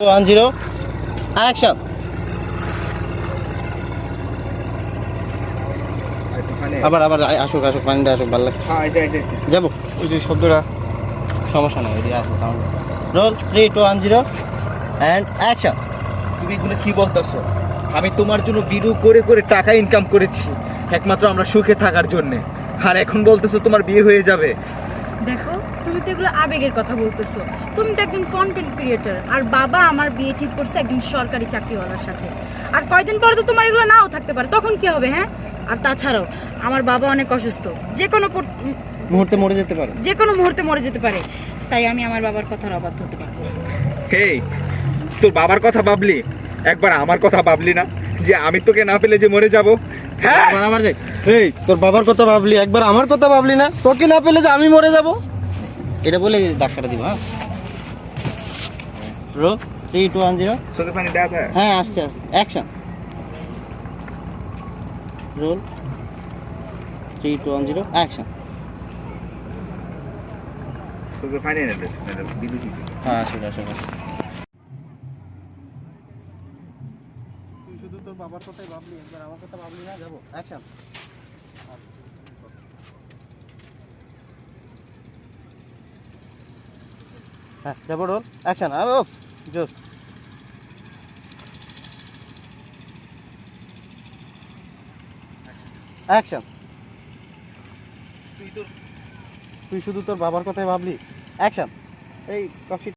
One zero action আবার আবার আসুক আসুক পানিটা আসুক ভালো লাগে যাব। ওই যে শব্দটা। সমস্যা নেই এদিকে আসো sound roll three two one zero and action তুমি এগুলো কি বলতেছো? আমি তোমার জন্য ভিডিও করে করে টাকা ইনকাম করেছি। একমাত্র আমরা সুখে থাকার জন্য। আর এখন বলতেছো তোমার বিয়ে হয়ে যাবে। দেখো তুমি তো এগুলো আবেগের কথা বলতেছো। তুমি তো একজন কন্টেন্ট ক্রিয়েটার আর বাবা আমার বিয়ে ঠিক করছে একজন সরকারি চাকরিওয়ালার সাথে। আর কয়দিন পরে তো তোমার এগুলো নাও থাকতে পারে তখন কি হবে হ্যাঁ? আর তাছাড়াও আমার বাবা অনেক অসুস্থ যে কোনো মুহূর্তে মরে যেতে পারে। যে কোনো মুহূর্তে মরে যেতে পারে তাই আমি আমার বাবার কথার অবাধ্য হতে পারব। হেই তোর বাবার কথা ভাবলি? একবার আমার কথা ভাবলি না? যে আমি তোকে না পেলে যে মরে যাব। হ্যাঁ? যাই এই তোর বাবার কথা ভাবলি একবার আমার কথা ভাবলি না তোকে না পেলে যে আমি মরে যাব। এটা বলে ডাক্তারটা দিব হ্যাঁ? Roll three two one zero চোখে পানি দেওয়া হ্যাঁ আসছে আসছে। Action roll three two one zero action চোখে পানি এনে হ্যাঁ আসুক আসুক শুধু তোর বাবার কথাই ভাবলি একবার আমার কথা ভাবলি না যাব। অ্যাকশন হ্যাঁ যাব রোল। অ্যাকশন ও জোস অ্যাকশন তুই তোর তুই শুধু তোর বাবার কথাই ভাবলি। অ্যাকশন এই কফি